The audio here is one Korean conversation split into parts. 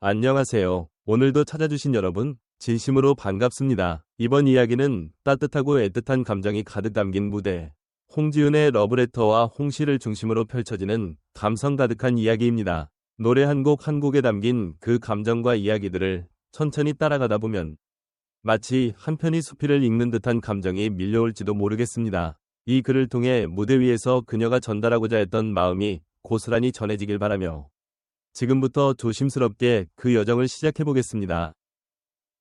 안녕하세요. 오늘도 찾아주신 여러분, 진심으로 반갑습니다. 이번 이야기는 따뜻하고 애틋한 감정이 가득 담긴 무대, 홍지윤의 러브레터와 홍시를 중심으로 펼쳐지는 감성 가득한 이야기입니다. 노래 한 곡 한 곡에 담긴 그 감정과 이야기들을 천천히 따라가다 보면 마치 한 편의 수필을 읽는 듯한 감정이 밀려올지도 모르겠습니다. 이 글을 통해 무대 위에서 그녀가 전달하고자 했던 마음이 고스란히 전해지길 바라며 지금부터 조심스럽게 그 여정을 시작해 보겠습니다.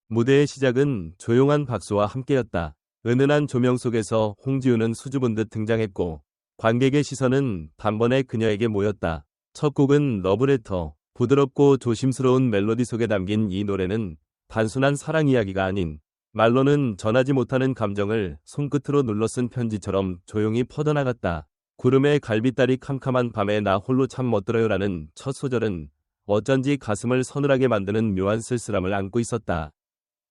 무대의 시작은 조용한 박수와 함께였다. 은은한 조명 속에서 홍지우는 수줍은 듯 등장했고 관객의 시선은 단번에 그녀에게 모였다. 첫 곡은 러브레터. 부드럽고 조심스러운 멜로디 속에 담긴 이 노래는 단순한 사랑 이야기가 아닌 말로는 전하지 못하는 감정을 손끝으로 눌러 쓴 편지처럼 조용히 퍼져나갔다. 구름의 갈빗달이 캄캄한 밤에 나 홀로 참 멋들어요라는 첫 소절은 어쩐지 가슴을 서늘하게 만드는 묘한 쓸쓸함을 안고 있었다.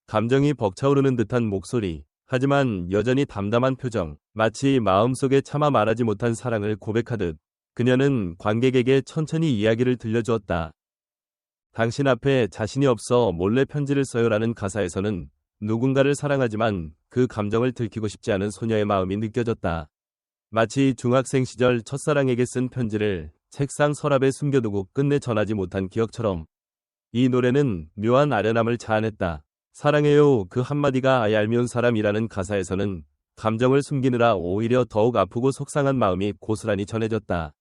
감정이 벅차오르는 듯한 목소리, 하지만 여전히 담담한 표정, 마치 마음속에 차마 말하지 못한 사랑을 고백하듯 그녀는 관객에게 천천히 이야기를 들려주었다. 당신 앞에 자신이 없어 몰래 편지를 써요라는 가사에서는 누군가를 사랑하지만 그 감정을 들키고 싶지 않은 소녀의 마음이 느껴졌다. 마치 중학생 시절 첫사랑에게 쓴 편지를 책상 서랍에 숨겨두고 끝내 전하지 못한 기억처럼 이 노래는 묘한 아련함을 자아냈다. 사랑해요 그 한마디가 얄미운 사람이라는 가사에서는 감정을 숨기느라 오히려 더욱 아프고 속상한 마음이 고스란히 전해졌다.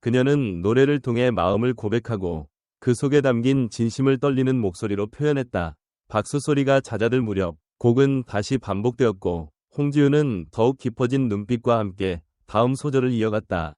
그녀는 노래를 통해 마음을 고백하고 그 속에 담긴 진심을 떨리는 목소리로 표현했다. 박수 소리가 잦아들 무렵 곡은 다시 반복되었고 홍지윤은 더욱 깊어진 눈빛과 함께 다음 소절을 이어갔다.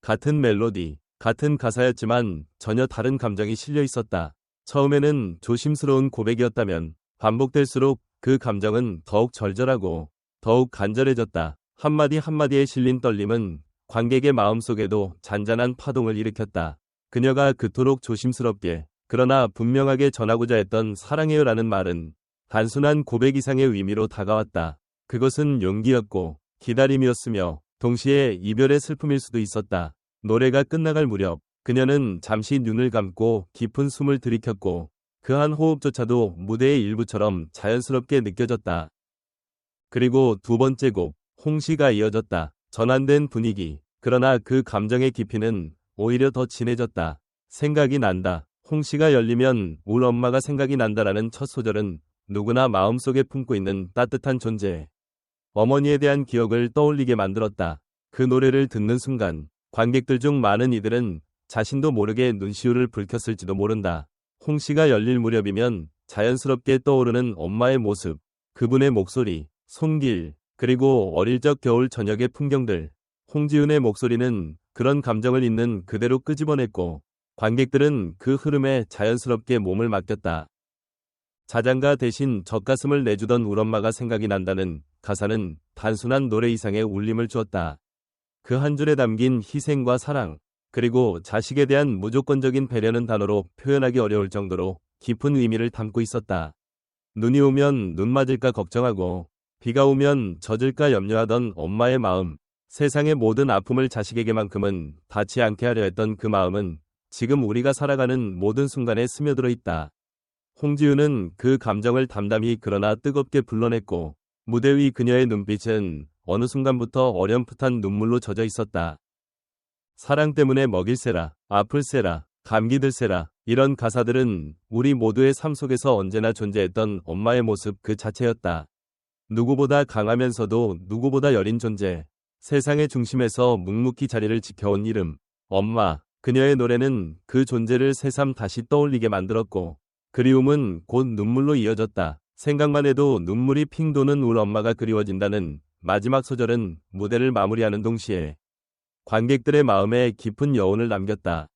같은 멜로디, 같은 가사였지만 전혀 다른 감정이 실려 있었다. 처음에는 조심스러운 고백이었다면 반복될수록 그 감정은 더욱 절절하고 더욱 간절해졌다. 한마디 한마디에 실린 떨림은 관객의 마음속에도 잔잔한 파동을 일으켰다. 그녀가 그토록 조심스럽게 그러나 분명하게 전하고자 했던 사랑해요라는 말은 단순한 고백 이상의 의미로 다가왔다. 그것은 용기였고 기다림이었으며 동시에 이별의 슬픔일 수도 있었다. 노래가 끝나갈 무렵 그녀는 잠시 눈을 감고 깊은 숨을 들이켰고 그 한 호흡조차도 무대의 일부처럼 자연스럽게 느껴졌다. 그리고 두 번째 곡, 홍시가 이어졌다. 전환된 분위기. 그러나 그 감정의 깊이는 오히려 더 진해졌다. 생각이 난다. 홍시가 열리면 울 엄마가 생각이 난다라는 첫 소절은 누구나 마음속에 품고 있는 따뜻한 존재. 어머니에 대한 기억을 떠올리게 만들었다. 그 노래를 듣는 순간 관객들 중 많은 이들은 자신도 모르게 눈시울을 붉혔을지도 모른다. 홍시가 열릴 무렵이면 자연스럽게 떠오르는 엄마의 모습, 그분의 목소리, 손길, 그리고 어릴 적 겨울 저녁의 풍경들. 홍지윤의 목소리는 그런 감정을 있는 그대로 끄집어냈고 관객들은 그 흐름에 자연스럽게 몸을 맡겼다. 자장가 대신 젖가슴을 내주던 울엄마가 생각이 난다는 가사는 단순한 노래 이상의 울림을 주었다. 그 한 줄에 담긴 희생과 사랑, 그리고 자식에 대한 무조건적인 배려는 단어로 표현하기 어려울 정도로 깊은 의미를 담고 있었다. 눈이 오면 눈 맞을까 걱정하고 비가 오면 젖을까 염려하던 엄마의 마음, 세상의 모든 아픔을 자식에게만큼은 닿지 않게 하려 했던 그 마음은 지금 우리가 살아가는 모든 순간에 스며들어 있다. 홍지윤은 그 감정을 담담히 그러나 뜨겁게 불러냈고 무대 위 그녀의 눈빛은 어느 순간부터 어렴풋한 눈물로 젖어 있었다. 사랑 때문에 먹일세라, 아플세라, 감기들세라 이런 가사들은 우리 모두의 삶 속에서 언제나 존재했던 엄마의 모습 그 자체였다. 누구보다 강하면서도 누구보다 여린 존재, 세상의 중심에서 묵묵히 자리를 지켜온 이름, 엄마. 그녀의 노래는 그 존재를 새삼 다시 떠올리게 만들었고 그리움은 곧 눈물로 이어졌다. 생각만 해도 눈물이 핑 도는 울 엄마가 그리워진다는 마지막 소절은 무대를 마무리하는 동시에 관객들의 마음에 깊은 여운을 남겼다.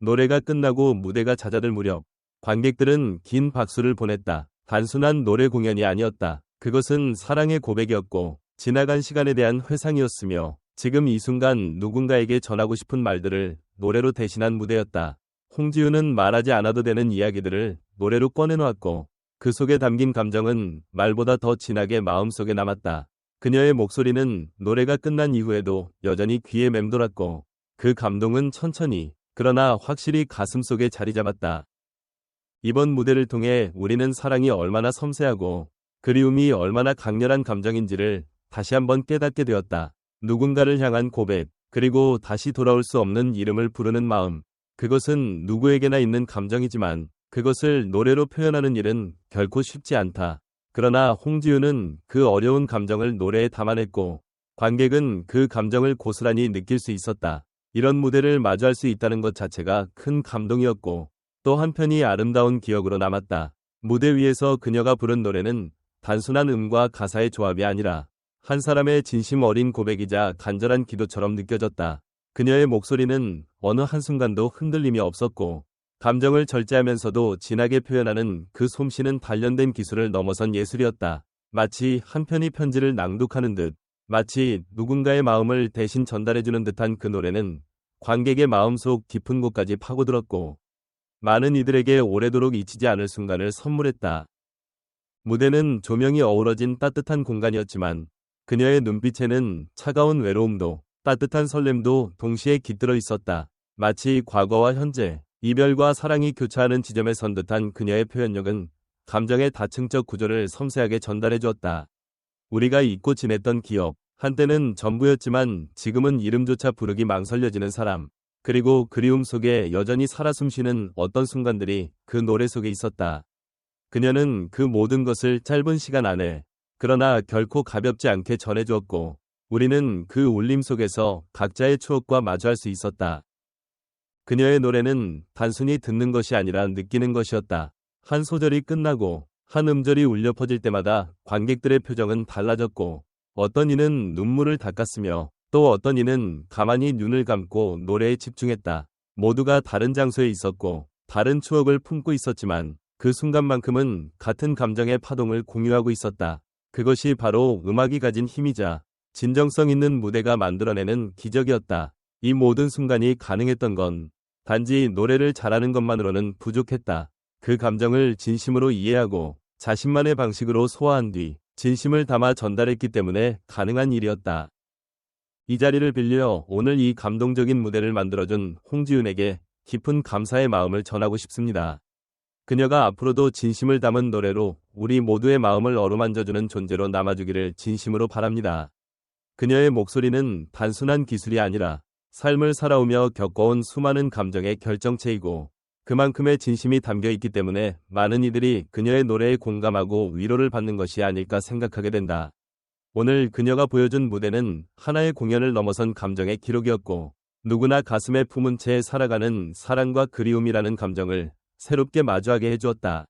노래가 끝나고 무대가 잦아들 무렵 관객들은 긴 박수를 보냈다. 단순한 노래 공연이 아니었다. 그것은 사랑의 고백이었고 지나간 시간에 대한 회상이었으며 지금 이 순간 누군가에게 전하고 싶은 말들을 노래로 대신한 무대였다. 홍지윤은 말하지 않아도 되는 이야기들을 노래로 꺼내놓았고 그 속에 담긴 감정은 말보다 더 진하게 마음속에 남았다. 그녀의 목소리는 노래가 끝난 이후에도 여전히 귀에 맴돌았고 그 감동은 천천히 그러나 확실히 가슴속에 자리 잡았다. 이번 무대를 통해 우리는 사랑이 얼마나 섬세하고 그리움이 얼마나 강렬한 감정인지를 다시 한번 깨닫게 되었다. 누군가를 향한 고백, 그리고 다시 돌아올 수 없는 이름을 부르는 마음. 그것은 누구에게나 있는 감정이지만 그것을 노래로 표현하는 일은 결코 쉽지 않다. 그러나 홍지윤은 그 어려운 감정을 노래에 담아냈고 관객은 그 감정을 고스란히 느낄 수 있었다. 이런 무대를 마주할 수 있다는 것 자체가 큰 감동이었고 또 한편이 아름다운 기억으로 남았다. 무대 위에서 그녀가 부른 노래는 단순한 음과 가사의 조합이 아니라 한 사람의 진심 어린 고백이자 간절한 기도처럼 느껴졌다. 그녀의 목소리는 어느 한순간도 흔들림이 없었고 감정을 절제하면서도 진하게 표현하는 그 솜씨는 단련된 기술을 넘어선 예술이었다. 마치 한 편의 편지를 낭독하는 듯 마치 누군가의 마음을 대신 전달해주는 듯한 그 노래는 관객의 마음속 깊은 곳까지 파고들었고 많은 이들에게 오래도록 잊히지 않을 순간을 선물했다. 무대는 조명이 어우러진 따뜻한 공간이었지만 그녀의 눈빛에는 차가운 외로움도 따뜻한 설렘도 동시에 깃들어 있었다. 마치 과거와 현재, 이별과 사랑이 교차하는 지점에 선 듯한 그녀의 표현력은 감정의 다층적 구조를 섬세하게 전달해 주었다. 우리가 잊고 지냈던 기억, 한때는 전부였지만 지금은 이름조차 부르기 망설여지는 사람, 그리고 그리움 속에 여전히 살아 숨쉬는 어떤 순간들이 그 노래 속에 있었다. 그녀는 그 모든 것을 짧은 시간 안에, 그러나 결코 가볍지 않게 전해주었고, 우리는 그 울림 속에서 각자의 추억과 마주할 수 있었다. 그녀의 노래는 단순히 듣는 것이 아니라 느끼는 것이었다. 한 소절이 끝나고 한 음절이 울려 퍼질 때마다 관객들의 표정은 달라졌고 어떤 이는 눈물을 닦았으며 또 어떤 이는 가만히 눈을 감고 노래에 집중했다. 모두가 다른 장소에 있었고 다른 추억을 품고 있었지만 그 순간만큼은 같은 감정의 파동을 공유하고 있었다. 그것이 바로 음악이 가진 힘이자 진정성 있는 무대가 만들어내는 기적이었다. 이 모든 순간이 가능했던 건 단지 노래를 잘하는 것만으로는 부족했다. 그 감정을 진심으로 이해하고 자신만의 방식으로 소화한 뒤 진심을 담아 전달했기 때문에 가능한 일이었다. 이 자리를 빌려 오늘 이 감동적인 무대를 만들어준 홍지윤에게 깊은 감사의 마음을 전하고 싶습니다. 그녀가 앞으로도 진심을 담은 노래로 우리 모두의 마음을 어루만져주는 존재로 남아주기를 진심으로 바랍니다. 그녀의 목소리는 단순한 기술이 아니라 삶을 살아오며 겪어온 수많은 감정의 결정체이고 그만큼의 진심이 담겨 있기 때문에 많은 이들이 그녀의 노래에 공감하고 위로를 받는 것이 아닐까 생각하게 된다. 오늘 그녀가 보여준 무대는 하나의 공연을 넘어선 감정의 기록이었고 누구나 가슴에 품은 채 살아가는 사랑과 그리움이라는 감정을 새롭게 마주하게 해주었다.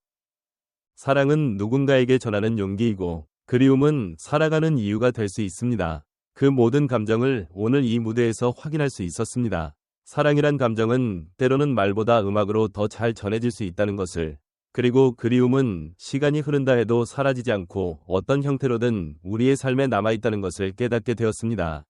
사랑은 누군가에게 전하는 용기이고 그리움은 살아가는 이유가 될 수 있습니다. 그 모든 감정을 오늘 이 무대에서 확인할 수 있었습니다. 사랑이란 감정은 때로는 말보다 음악으로 더 잘 전해질 수 있다는 것을 그리고 그리움은 시간이 흐른다 해도 사라지지 않고 어떤 형태로든 우리의 삶에 남아있다는 것을 깨닫게 되었습니다.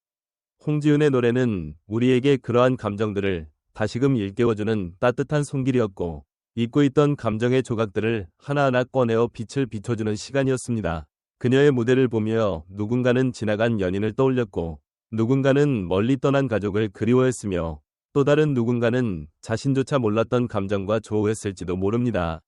홍지은의 노래는 우리에게 그러한 감정들을 다시금 일깨워주는 따뜻한 손길이었고 잊고 있던 감정의 조각들을 하나하나 꺼내어 빛을 비춰주는 시간이었습니다. 그녀의 무대를 보며 누군가는 지나간 연인을 떠올렸고 누군가는 멀리 떠난 가족을 그리워했으며 또 다른 누군가는 자신조차 몰랐던 감정과 조우했을지도 모릅니다.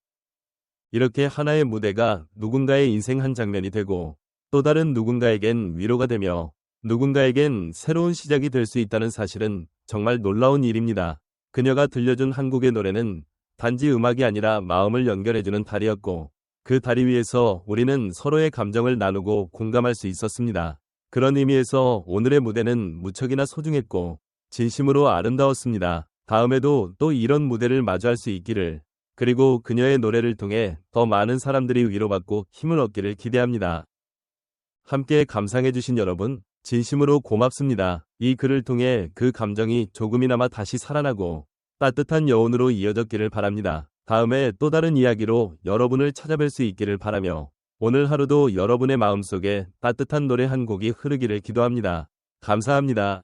이렇게 하나의 무대가 누군가의 인생 한 장면이 되고 또 다른 누군가에겐 위로가 되며 누군가에겐 새로운 시작이 될 수 있다는 사실은 정말 놀라운 일입니다. 그녀가 들려준 한국의 노래는 단지 음악이 아니라 마음을 연결해주는 달이었고 그 다리 위에서 우리는 서로의 감정을 나누고 공감할 수 있었습니다. 그런 의미에서 오늘의 무대는 무척이나 소중했고 진심으로 아름다웠습니다. 다음에도 또 이런 무대를 마주할 수 있기를 그리고 그녀의 노래를 통해 더 많은 사람들이 위로받고 힘을 얻기를 기대합니다. 함께 감상해주신 여러분, 진심으로 고맙습니다. 이 글을 통해 그 감정이 조금이나마 다시 살아나고 따뜻한 여운으로 이어졌기를 바랍니다. 다음에 또 다른 이야기로 여러분을 찾아뵐 수 있기를 바라며 오늘 하루도 여러분의 마음속에 따뜻한 노래 한 곡이 흐르기를 기도합니다. 감사합니다.